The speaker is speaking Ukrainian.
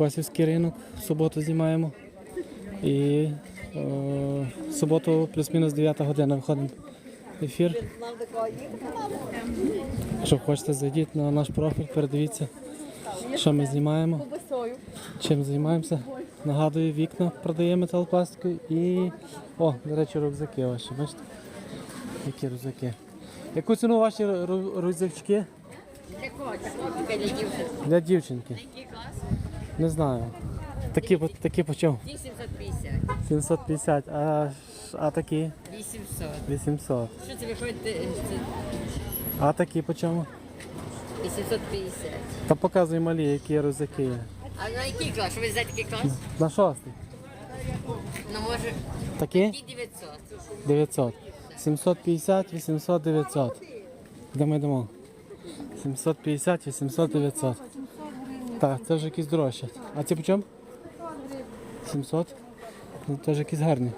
Косівський ринок в суботу знімаємо. І е, в суботу плюс-мінус 9 година виходимо в ефір. Якщо хочете, зайдіть на наш профіль, передивіться, що ми знімаємо, чим займаємося. Нагадую, вікна продаємо металопластикою і. О, до речі, рюкзаки ваші, бачите? Які рюкзаки. Яку ціну ваші рю- рюкзачки? Для дівчинки. Не знаю. Такі, по- такі по чому? 850, 750, а, ш- а такі 800. 800. Що це виходить? е, А такі по чому? 850. Та показуй малі, які рюкзаки є. А на який клас? Що ви знаєте який клас? На шостий. Ну може Такі? і 900. 900. 750, 800, 900. Де ми йдемо? 750, 800, 900. Так, це вже якісь дорожчі. А ці по чому? 700? Ну, теж якісь гарні.